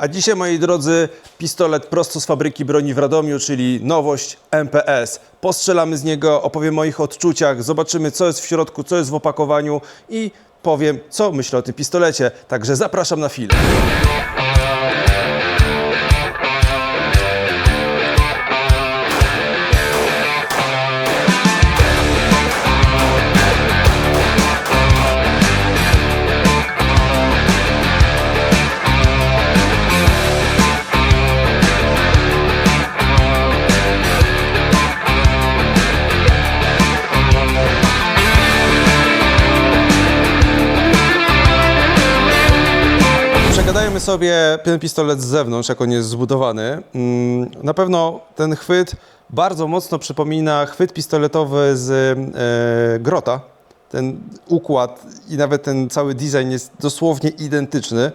A dzisiaj, moi drodzy, pistolet prosto z fabryki broni w Radomiu, czyli nowość MPS. Postrzelamy z niego, opowiem o ich odczuciach, zobaczymy, co jest w środku, co jest w opakowaniu i powiem, co myślę o tym pistolecie. Także zapraszam na film. Przegadajmy sobie ten pistolet z zewnątrz, jak on jest zbudowany. Mm, Na pewno ten chwyt bardzo mocno przypomina chwyt pistoletowy z e, Grota. Ten układ i nawet ten cały design jest dosłownie identyczny.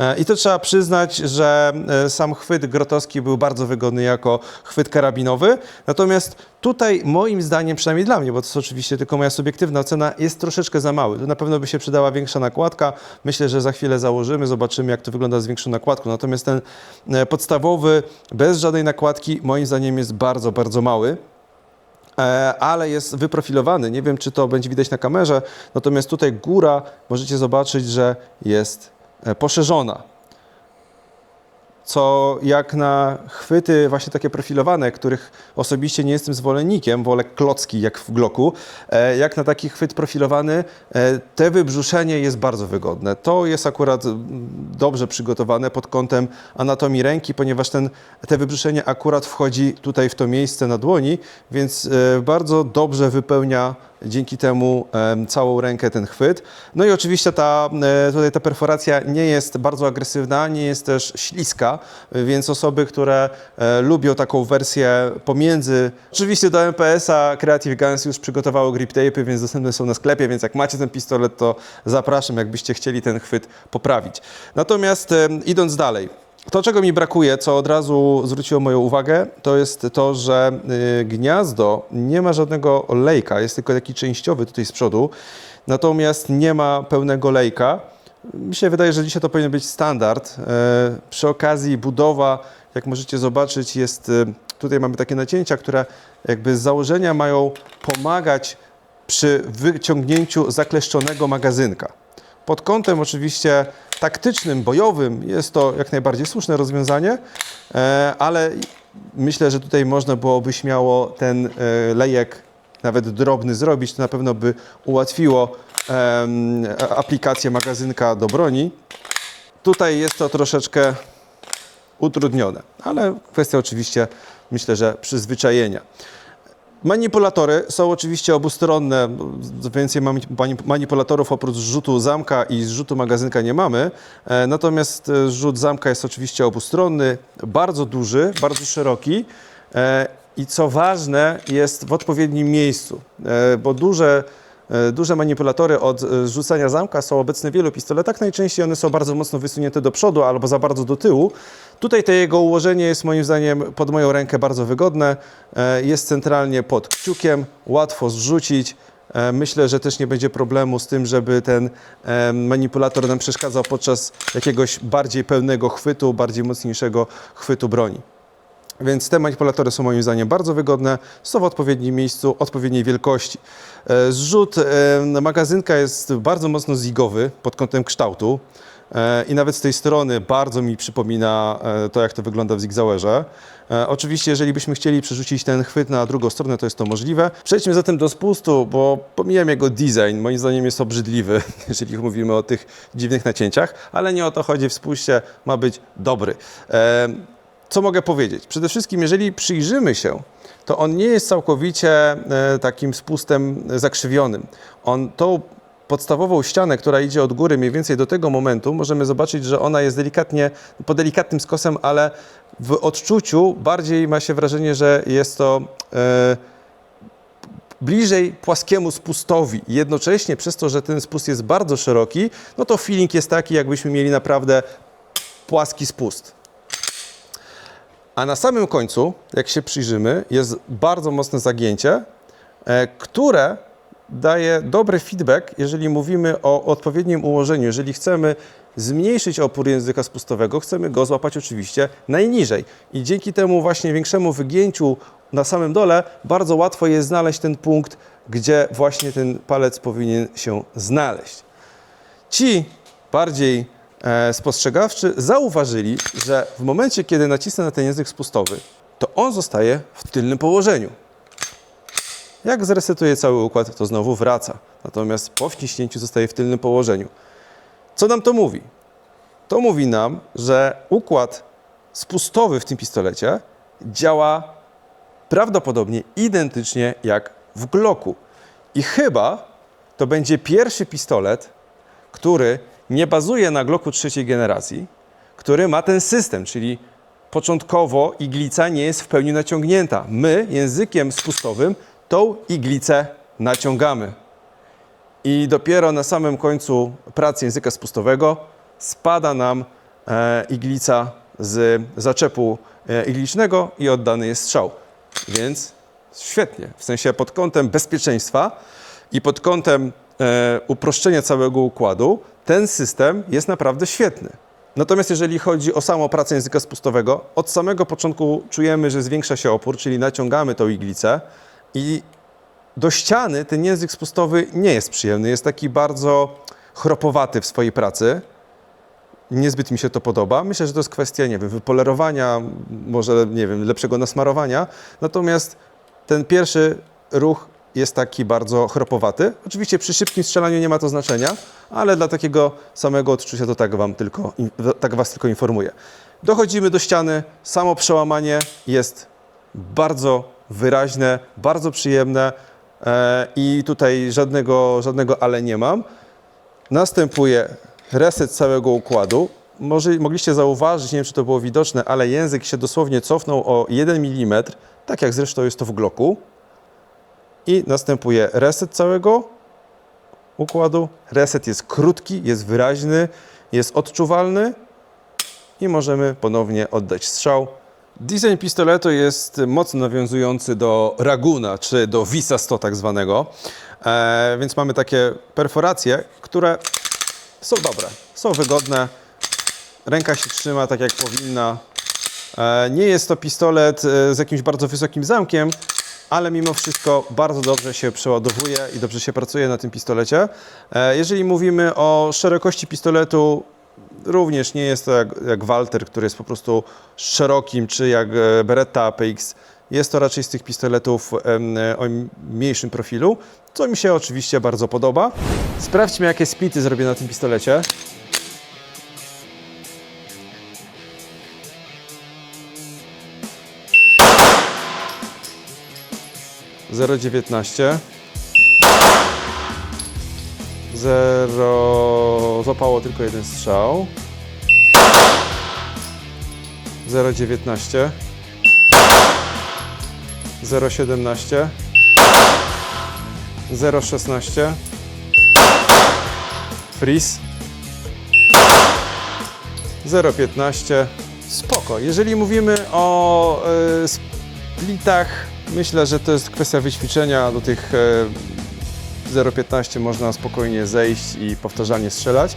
E, I to trzeba przyznać, że e, sam chwyt grotowski był bardzo wygodny jako chwyt karabinowy. Natomiast tutaj, moim zdaniem, przynajmniej dla mnie, bo to jest oczywiście tylko moja subiektywna ocena, jest troszeczkę za mały. Na pewno by się przydała większa nakładka. Myślę, że za chwilę założymy, zobaczymy, jak to wygląda z większą nakładką. Natomiast ten e, podstawowy, bez żadnej nakładki, moim zdaniem jest bardzo, bardzo mały. Ale jest wyprofilowany. Nie wiem, czy to będzie widać na kamerze, natomiast tutaj góra możecie zobaczyć, że jest poszerzona. Co jak na chwyty właśnie takie profilowane, których osobiście nie jestem zwolennikiem, wolę klocki jak w Glocku, e, jak na taki chwyt profilowany, e, te wybrzuszenie jest bardzo wygodne. To jest akurat mm, dobrze przygotowane pod kątem anatomii ręki, ponieważ ten, te wybrzuszenie akurat wchodzi tutaj w to miejsce na dłoni, więc e, bardzo dobrze wypełnia dzięki temu em, całą rękę ten chwyt. No i oczywiście ta, e, tutaj ta perforacja nie jest bardzo agresywna, nie jest też śliska, więc osoby, które e, lubią taką wersję pomiędzy... Oczywiście do MPS-a Creative Guns już przygotowało grip tape'y, więc dostępne są na sklepie, więc jak macie ten pistolet, to zapraszam, jakbyście chcieli ten chwyt poprawić. Natomiast idąc dalej, to, czego mi brakuje, co od razu zwróciło moją uwagę, to jest to, że y, gniazdo nie ma żadnego lejka, jest tylko taki częściowy tutaj z przodu, natomiast nie ma pełnego lejka. Mi się wydaje, że dzisiaj to powinien być standard. E, Przy okazji budowa, jak możecie zobaczyć, jest, y, tutaj mamy takie nacięcia, które jakby z założenia mają pomagać przy wyciągnięciu zakleszczonego magazynka. Pod kątem oczywiście taktycznym, bojowym jest to jak najbardziej słuszne rozwiązanie, e, ale myślę, że tutaj można byłoby śmiało ten e, lejek nawet drobny zrobić, to na pewno by ułatwiło aplikację magazynka do broni. Tutaj jest to troszeczkę utrudnione, ale kwestia oczywiście myślę, że przyzwyczajenia. Manipulatory są oczywiście obustronne. Więcej mani- mani- manipulatorów oprócz rzutu zamka i zrzutu magazynka nie mamy. E, Natomiast e, rzut zamka jest oczywiście obustronny, bardzo duży, bardzo szeroki e, i co ważne jest w odpowiednim miejscu, bo duże Duże manipulatory od e, rzucania zamka są obecne w wielu pistoletach. Najczęściej one są bardzo mocno wysunięte do przodu albo za bardzo do tyłu. Tutaj to jego ułożenie jest moim zdaniem pod moją rękę bardzo wygodne. E, Jest centralnie pod kciukiem, łatwo zrzucić. E, Myślę, że też nie będzie problemu z tym, żeby ten e, manipulator nam przeszkadzał podczas jakiegoś bardziej pełnego chwytu, bardziej mocniejszego chwytu broni. Więc te manipulatory są moim zdaniem bardzo wygodne, są w odpowiednim miejscu, odpowiedniej wielkości. E, Zrzut e, magazynka jest bardzo mocno zigowy pod kątem kształtu e, i nawet z tej strony bardzo mi przypomina to, jak to wygląda w zigzauerze. Oczywiście, jeżeli byśmy chcieli przerzucić ten chwyt na drugą stronę, to jest to możliwe. Przejdźmy zatem do spustu, bo pomijam jego design. Moim zdaniem jest obrzydliwy, jeżeli mówimy o tych dziwnych nacięciach, ale nie o to chodzi w spuście, ma być dobry. Co mogę powiedzieć? Przede wszystkim, jeżeli przyjrzymy się, to on nie jest całkowicie e, takim spustem zakrzywionym. On tą podstawową ścianę, która idzie od góry mniej więcej do tego momentu, możemy zobaczyć, że ona jest delikatnie, po delikatnym skosem, ale w odczuciu bardziej ma się wrażenie, że jest to e, bliżej płaskiemu spustowi. Jednocześnie przez to, że ten spust jest bardzo szeroki, no to feeling jest taki, jakbyśmy mieli naprawdę płaski spust. A na samym końcu, jak się przyjrzymy, jest bardzo mocne zagięcie, e, które daje dobry feedback, jeżeli mówimy o odpowiednim ułożeniu. Jeżeli chcemy zmniejszyć opór języka spustowego, chcemy go złapać oczywiście najniżej. I dzięki temu właśnie większemu wygięciu na samym dole bardzo łatwo jest znaleźć ten punkt, gdzie właśnie ten palec powinien się znaleźć. Ci bardziej spostrzegawczy zauważyli, że w momencie, kiedy nacisnę na ten język spustowy, to on zostaje w tylnym położeniu. Jak zresetuję cały układ, to znowu wraca. Natomiast po wciśnięciu zostaje w tylnym położeniu. Co nam to mówi? To mówi nam, że układ spustowy w tym pistolecie działa prawdopodobnie identycznie jak w Glocku. I chyba to będzie pierwszy pistolet, który nie bazuje na Glocku trzeciej generacji, który ma ten system, czyli początkowo iglica nie jest w pełni naciągnięta. My językiem spustowym tą iglicę naciągamy. I dopiero na samym końcu pracy języka spustowego spada nam e, iglica z zaczepu e, iglicznego i oddany jest strzał. Więc świetnie, w sensie pod kątem bezpieczeństwa i pod kątem e, uproszczenia całego układu, ten system jest naprawdę świetny. Natomiast jeżeli chodzi o samą pracę języka spustowego, od samego początku czujemy, że zwiększa się opór, czyli naciągamy tą iglicę i do ściany ten język spustowy nie jest przyjemny. Jest taki bardzo chropowaty w swojej pracy. Niezbyt mi się to podoba. Myślę, że to jest kwestia, nie wiem, wypolerowania, może, nie wiem, lepszego nasmarowania. Natomiast ten pierwszy ruch jest taki bardzo chropowaty. Oczywiście przy szybkim strzelaniu nie ma to znaczenia, ale dla takiego samego odczucia to tak, wam tylko, tak Was tylko informuję. Dochodzimy do ściany, samo przełamanie jest bardzo wyraźne, bardzo przyjemne e, i tutaj żadnego, żadnego ale nie mam. Następuje reset całego układu. Może, mogliście zauważyć, nie wiem czy to było widoczne, ale język się dosłownie cofnął o 1 mm, tak jak zresztą jest to w Glocku. I następuje reset całego układu. Reset jest krótki, jest wyraźny, jest odczuwalny i możemy ponownie oddać strzał. Design pistoletu jest mocno nawiązujący do Raguna, czy do Visa 100 tak zwanego, e, więc mamy takie perforacje, które są dobre, są wygodne, ręka się trzyma tak jak powinna. E, nie jest to pistolet e, z jakimś bardzo wysokim zamkiem, ale mimo wszystko bardzo dobrze się przeładowuje i dobrze się pracuje na tym pistolecie. E, Jeżeli mówimy o szerokości pistoletu, również nie jest to jak, jak Walter, który jest po prostu szerokim, czy jak e, Beretta APX. Jest to raczej z tych pistoletów o mniejszym profilu, co mi się oczywiście bardzo podoba. Sprawdźmy, jakie splity zrobię na tym pistolecie. Zero dziewiętnaście. Zero... Złapało tylko jeden strzał. 0,19 0,17 0,16 Freeze 0,15 Spoko. Jeżeli mówimy o e, splitach, myślę, że to jest kwestia wyćwiczenia do tych e, 0,15 można spokojnie zejść i powtarzalnie strzelać.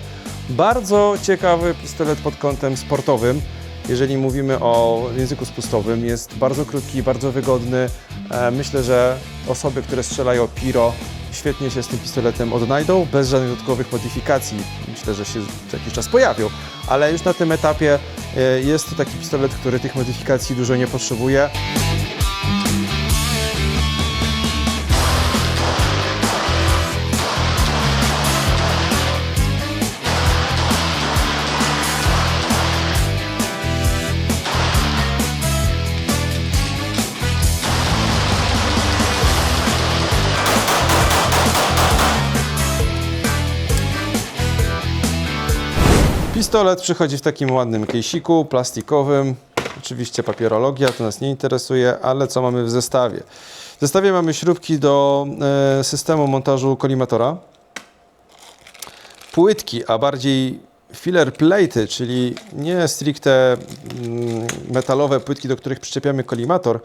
Bardzo ciekawy pistolet pod kątem sportowym. Jeżeli mówimy o języku spustowym, jest bardzo krótki, bardzo wygodny. E, Myślę, że osoby, które strzelają Piro, świetnie się z tym pistoletem odnajdą, bez żadnych dodatkowych modyfikacji. Myślę, że się za jakiś czas pojawią, ale już na tym etapie e, jest to taki pistolet, który tych modyfikacji dużo nie potrzebuje. Pistolet przychodzi w takim ładnym kejsiku plastikowym. Oczywiście papierologia, to nas nie interesuje, ale co mamy w zestawie? W zestawie mamy śrubki do e, systemu montażu kolimatora. Płytki, a bardziej filler plate, czyli nie stricte mm, metalowe płytki, do których przyczepiamy kolimator,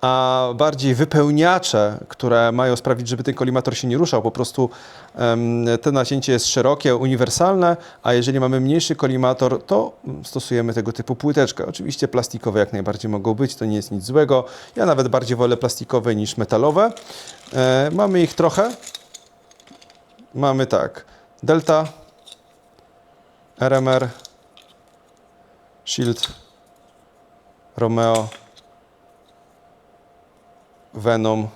a bardziej wypełniacze, które mają sprawić, żeby ten kolimator się nie ruszał. Po prostu em, to nacięcie jest szerokie, uniwersalne, a jeżeli mamy mniejszy kolimator, to stosujemy tego typu płyteczkę. Oczywiście plastikowe jak najbardziej mogą być, to nie jest nic złego. Ja nawet bardziej wolę plastikowe niż metalowe. E, mamy ich trochę. Mamy tak, Delta, RMR, Shield, Romeo, Venom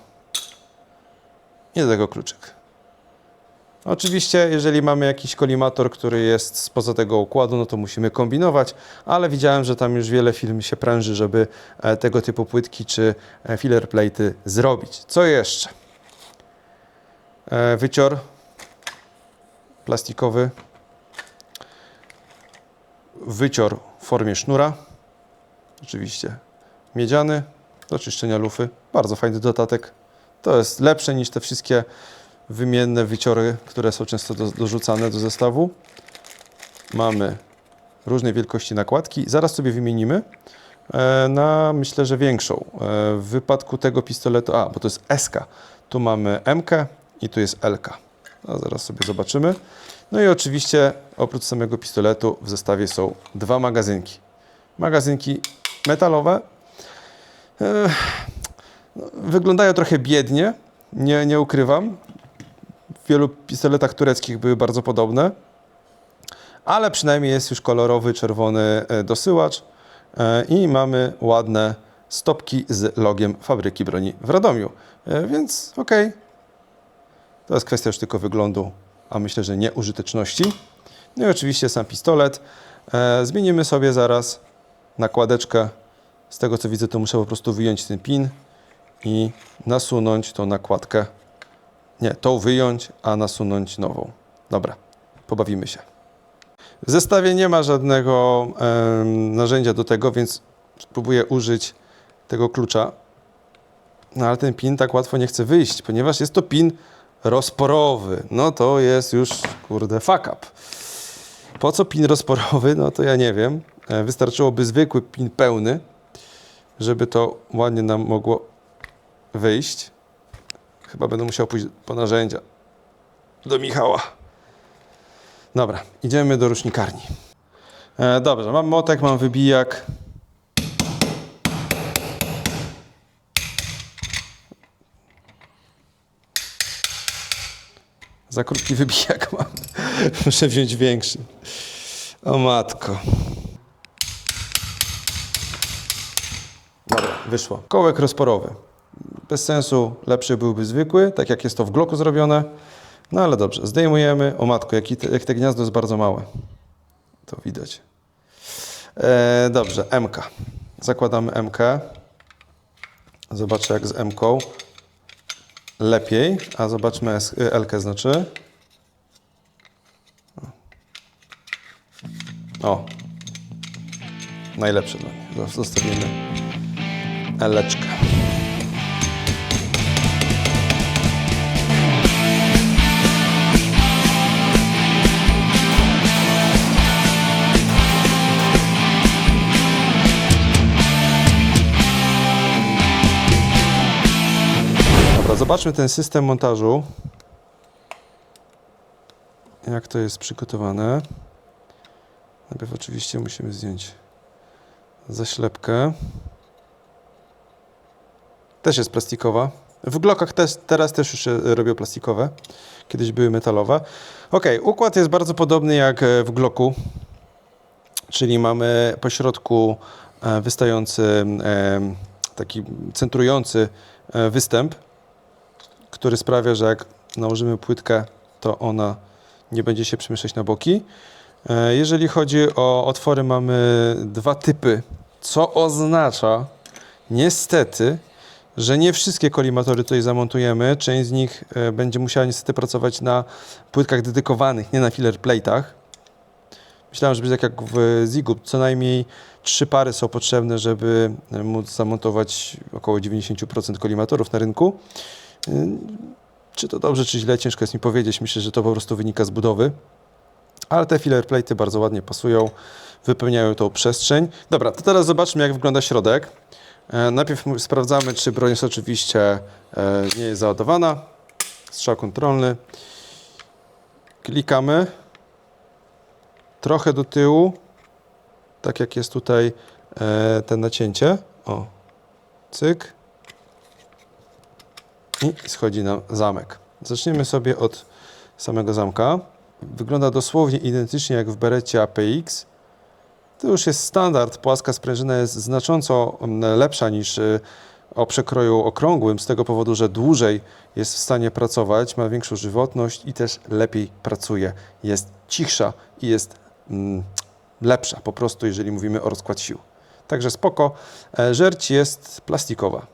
i do tego kluczyk. Oczywiście, jeżeli mamy jakiś kolimator, który jest spoza tego układu, no to musimy kombinować, ale widziałem, że tam już wiele firm się pręży, żeby e, tego typu płytki czy e, filler plate'y zrobić. Co jeszcze? E, Wycior plastikowy, wycior w formie sznura, oczywiście miedziany, do czyszczenia lufy. Bardzo fajny dodatek. To jest lepsze niż te wszystkie wymienne wyciory, które są często do, dorzucane do zestawu. Mamy różnej wielkości nakładki. Zaraz sobie wymienimy e, na myślę, że większą. E, w wypadku tego pistoletu, a bo to jest SK, tu mamy MK i tu jest LK. Zaraz sobie zobaczymy. No i oczywiście oprócz samego pistoletu w zestawie są dwa magazynki. Magazynki metalowe. No, wyglądają trochę biednie, nie, nie ukrywam. W wielu pistoletach tureckich były bardzo podobne, ale przynajmniej jest już kolorowy, czerwony e, dosyłacz e, i mamy ładne stopki z logiem fabryki broni w Radomiu. E, Więc okej, to jest kwestia już tylko wyglądu, a myślę, że nie użyteczności. No i oczywiście sam pistolet. Zmienimy sobie zaraz nakładeczkę. Z tego co widzę, to muszę po prostu wyjąć ten pin i nasunąć tą nakładkę. Nie, tą wyjąć, a nasunąć nową. Dobra, pobawimy się. W zestawie nie ma żadnego narzędzia do tego, więc spróbuję użyć tego klucza. No ale ten pin tak łatwo nie chce wyjść, ponieważ jest to pin rozporowy. No to jest już, kurde, fuck up. Po co pin rozporowy? No to ja nie wiem. E, Wystarczyłoby zwykły pin pełny, żeby to ładnie nam mogło wyjść. Chyba będę musiał pójść po narzędzia do Michała. Dobra, idziemy do rusznikarni. E, dobrze, mam motek, mam wybijak. Za krótki wybijak mam. Muszę wziąć większy. O matko. Wyszło. Kołek rozporowy. Bez sensu, lepszy byłby zwykły, tak jak jest to w Glocku zrobione. No ale dobrze, zdejmujemy. O matko, jaki te, jak te gniazdo jest bardzo małe. To widać. E, dobrze, MK. Zakładamy MK. Zobaczę jak z MK. Lepiej, a zobaczmy y, LK znaczy. O. Najlepsze dla mnie. Zostawimy Eleczkę. Dobra, zobaczmy ten system montażu. Jak to jest przygotowane. Najpierw oczywiście musimy zdjąć zaślepkę. Też jest plastikowa. W Glockach też, teraz też już się robią plastikowe. Kiedyś były metalowe. Ok, układ jest bardzo podobny jak e, w Glocku. Czyli mamy po środku e, wystający, e, taki centrujący e, występ, który sprawia, że jak nałożymy płytkę, to ona nie będzie się przemieszczać na boki. E, Jeżeli chodzi o otwory, mamy dwa typy, co oznacza niestety, że nie wszystkie kolimatory tutaj zamontujemy. Część z nich e, będzie musiała niestety pracować na płytkach dedykowanych, nie na filler plate'ach. Myślałem, że będzie tak jak w Zigub, co najmniej trzy pary są potrzebne, żeby e, móc zamontować około 90% kolimatorów na rynku. Y, Czy to dobrze, czy źle, ciężko jest mi powiedzieć. Myślę, że to po prostu wynika z budowy. Ale te filler plate'y bardzo ładnie pasują, wypełniają tą przestrzeń. Dobra, to teraz zobaczmy jak wygląda środek. E, najpierw sprawdzamy, czy broń jest oczywiście e, nie jest załadowana. Strzał kontrolny. Klikamy. Trochę do tyłu. Tak jak jest tutaj e, te nacięcie. O, cyk. I schodzi nam zamek. Zaczniemy sobie od samego zamka. Wygląda dosłownie identycznie jak w berecie APX. To już jest standard. Płaska sprężyna jest znacząco mm, lepsza niż y, o przekroju okrągłym, z tego powodu, że dłużej jest w stanie pracować, ma większą żywotność i też lepiej pracuje. Jest cichsza i jest mm, lepsza po prostu, jeżeli mówimy o rozkład sił. Także spoko. E, Żerć jest plastikowa.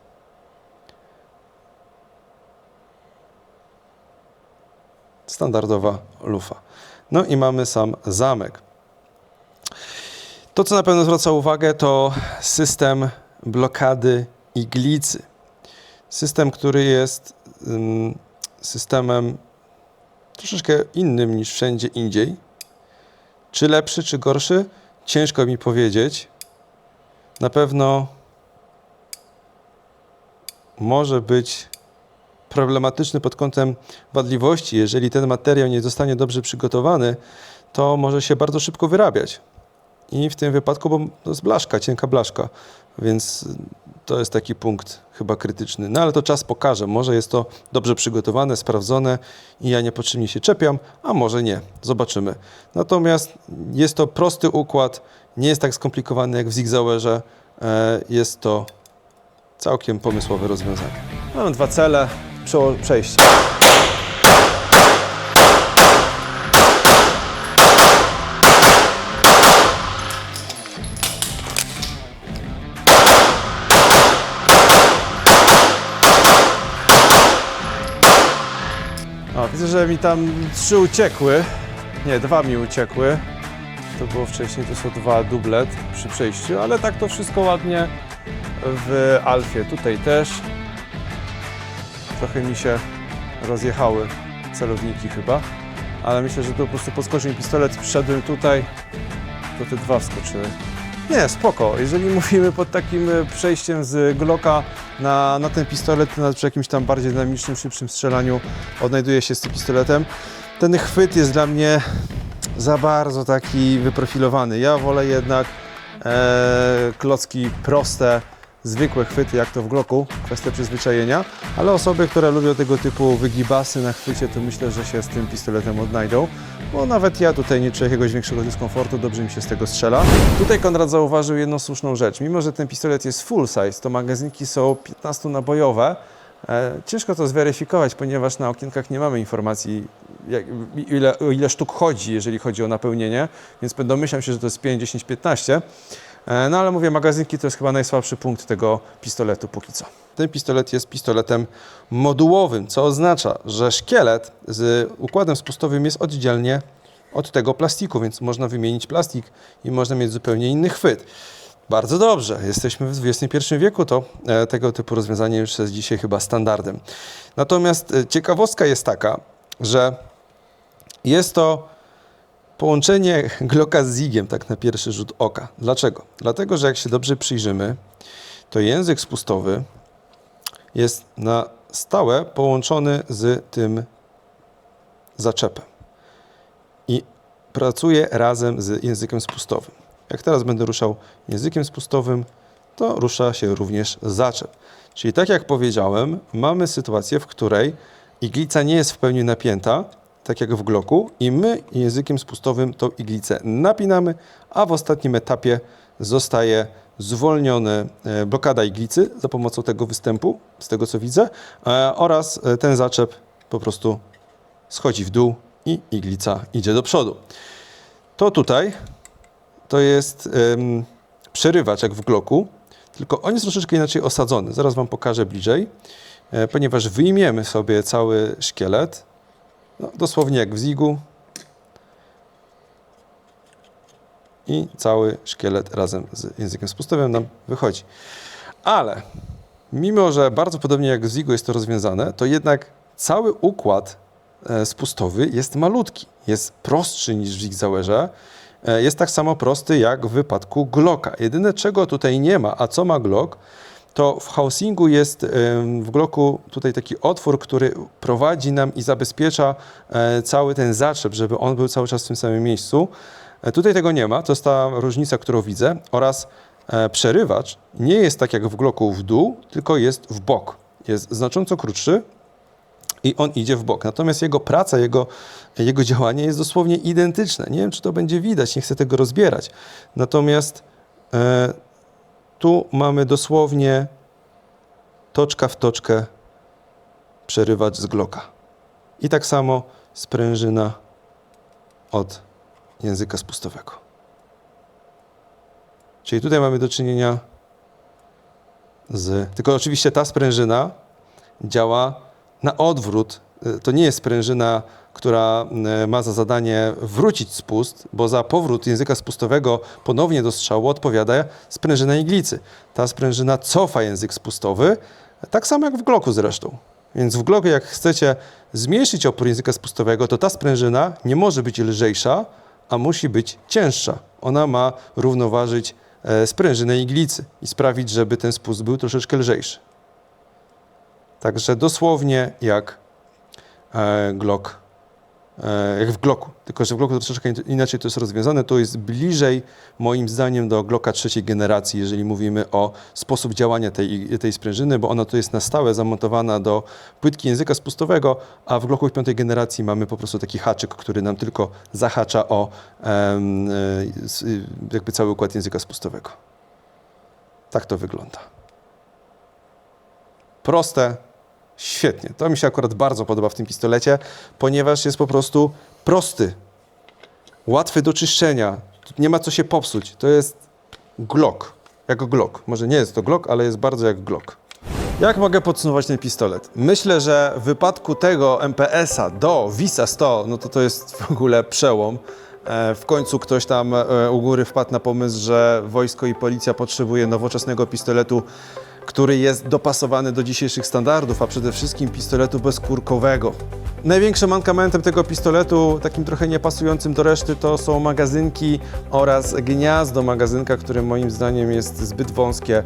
Standardowa lufa. No i mamy sam zamek. To, co na pewno zwraca uwagę, to system blokady iglicy. System, który jest ym, systemem troszeczkę innym niż wszędzie indziej. Czy lepszy, czy gorszy? Ciężko mi powiedzieć. Na pewno może być problematyczny pod kątem wadliwości. Jeżeli ten materiał nie zostanie dobrze przygotowany, to może się bardzo szybko wyrabiać. I w tym wypadku, bo to jest blaszka, cienka blaszka, więc to jest taki punkt chyba krytyczny. No ale to czas pokaże. Może jest to dobrze przygotowane, sprawdzone i ja niepotrzebnie się czepiam, a może nie. Zobaczymy. Natomiast jest to prosty układ, nie jest tak skomplikowany jak w Zigzauerze. E, Jest to całkiem pomysłowe rozwiązanie. Mamy dwa cele, przejście. Mi tam trzy uciekły. Nie, dwa mi uciekły. To było wcześniej, to są dwa dublet przy przejściu, ale tak to wszystko ładnie w Alfie. Tutaj też. Trochę mi się rozjechały celowniki chyba, ale myślę, że to po prostu podskoczył mi pistolet, wszedłem tutaj, to te dwa wskoczyły. Nie, spoko. Jeżeli mówimy pod takim e, przejściem z Glocka na, na ten pistolet, to nawet przy jakimś tam bardziej dynamicznym, szybszym strzelaniu odnajduje się z tym pistoletem. Ten chwyt jest dla mnie za bardzo taki wyprofilowany. Ja wolę jednak e, klocki proste, zwykłe chwyty, jak to w Glocku, kwestia przyzwyczajenia, ale osoby, które lubią tego typu wygibasy na chwycie, to myślę, że się z tym pistoletem odnajdą, bo nawet ja tutaj nie czuję jakiegoś większego dyskomfortu, dobrze mi się z tego strzela. Tutaj Konrad zauważył jedną słuszną rzecz. Mimo, że ten pistolet jest full size, to magazynki są 15-nabojowe, E, Ciężko to zweryfikować, ponieważ na okienkach nie mamy informacji, jak, ile, ile sztuk chodzi, jeżeli chodzi o napełnienie, więc domyślam się, że to jest 5, 10, 15. E, No ale mówię, magazynki to jest chyba najsłabszy punkt tego pistoletu póki co. Ten pistolet jest pistoletem modułowym, co oznacza, że szkielet z układem spustowym jest oddzielnie od tego plastiku, więc można wymienić plastik i można mieć zupełnie inny chwyt. Bardzo dobrze, jesteśmy w XXI wieku, to e, tego typu rozwiązanie już jest dzisiaj chyba standardem. Natomiast e, ciekawostka jest taka, że jest to połączenie Glocka z Zigiem, tak na pierwszy rzut oka. Dlaczego? Dlatego, że jak się dobrze przyjrzymy, to język spustowy jest na stałe połączony z tym zaczepem i pracuje razem z językiem spustowym. Jak teraz będę ruszał językiem spustowym, to rusza się również zaczep. Czyli tak jak powiedziałem, mamy sytuację, w której iglica nie jest w pełni napięta, tak jak w gloku, i my językiem spustowym tą iglicę napinamy, a w ostatnim etapie zostaje zwolniona blokada iglicy za pomocą tego występu, z tego co widzę, e, oraz e, ten zaczep po prostu schodzi w dół i iglica idzie do przodu. To tutaj to jest em, przerywacz jak w Glocku, tylko on jest troszeczkę inaczej osadzony. Zaraz Wam pokażę bliżej, e, ponieważ wyjmiemy sobie cały szkielet, no, dosłownie jak w Zigu i cały szkielet razem z językiem spustowym nam wychodzi. Ale mimo, że bardzo podobnie jak w Zigu jest to rozwiązane, to jednak cały układ e, spustowy jest malutki. jest prostszy niż w Zigzauerze, e, jest tak samo prosty jak w wypadku Glocka. Jedyne czego tutaj nie ma, a co ma Glock, to w housingu jest w Glocku tutaj taki otwór, który prowadzi nam i zabezpiecza e, cały ten zaczep, żeby on był cały czas w tym samym miejscu. E, Tutaj tego nie ma, to jest ta różnica, którą widzę oraz e, przerywacz nie jest tak jak w Glocku w dół, tylko jest w bok. Jest znacząco krótszy, i on idzie w bok. Natomiast jego praca, jego, jego działanie jest dosłownie identyczne. Nie wiem, czy to będzie widać, nie chcę tego rozbierać. Natomiast tu mamy dosłownie toczka w toczkę przerywacz z Glocka. I tak samo sprężyna od języka spustowego. Czyli tutaj mamy do czynienia z. Tylko oczywiście ta sprężyna działa na odwrót. To nie jest sprężyna, która y, ma za zadanie wrócić spust, bo za powrót języka spustowego ponownie do strzału odpowiada sprężyna iglicy. Ta sprężyna cofa język spustowy, tak samo jak w gloku zresztą. Więc w gloku, jak chcecie zmniejszyć opór języka spustowego, to ta sprężyna nie może być lżejsza, a musi być cięższa. Ona ma równoważyć e, sprężynę iglicy i sprawić, żeby ten spust był troszeczkę lżejszy. Także dosłownie jak e, Glock, e, jak w Glocku. Tylko, że w Glocku troszeczkę in- inaczej to jest rozwiązane. To jest bliżej, moim zdaniem, do Glocka trzeciej generacji, jeżeli mówimy o sposób działania tej, tej sprężyny, bo ona to jest na stałe zamontowana do płytki języka spustowego, a w Glocku piątej generacji mamy po prostu taki haczyk, który nam tylko zahacza o e, s- jakby cały układ języka spustowego. Tak to wygląda. Proste, świetnie. To mi się akurat bardzo podoba w tym pistolecie, ponieważ jest po prostu prosty, łatwy do czyszczenia. Nie ma co się popsuć. To jest Glock, jak Glock. Może nie jest to Glock, ale jest bardzo jak Glock. Jak mogę podsumować ten pistolet? Myślę, że w wypadku tego MPS-a do Visa 100, no to to jest w ogóle przełom. E, W końcu ktoś tam e, u góry wpadł na pomysł, że wojsko i policja potrzebuje nowoczesnego pistoletu, który jest dopasowany do dzisiejszych standardów, a przede wszystkim pistoletu bezkurkowego. Największym mankamentem tego pistoletu, takim trochę niepasującym do reszty, to są magazynki oraz gniazdo magazynka, które moim zdaniem jest zbyt wąskie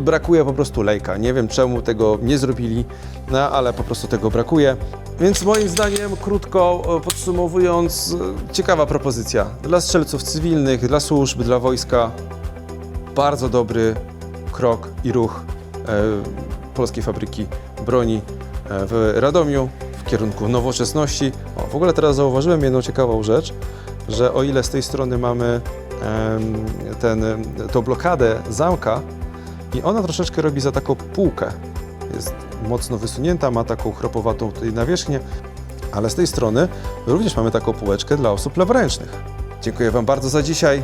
brakuje po prostu lejka. Nie wiem czemu tego nie zrobili, no ale po prostu tego brakuje. Więc moim zdaniem, krótko e, podsumowując, e, ciekawa propozycja dla strzelców cywilnych, dla służb, dla wojska. Bardzo dobry krok i ruch e, polskiej fabryki broni e, w Radomiu w kierunku nowoczesności. O, w ogóle teraz zauważyłem jedną ciekawą rzecz, że o ile z tej strony mamy ten, tą blokadę zamka, i ona troszeczkę robi za taką półkę. Jest mocno wysunięta, ma taką chropowatą tutaj nawierzchnię, ale z tej strony również mamy taką półeczkę dla osób leworęcznych. Dziękuję Wam bardzo za dzisiaj.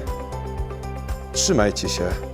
Trzymajcie się.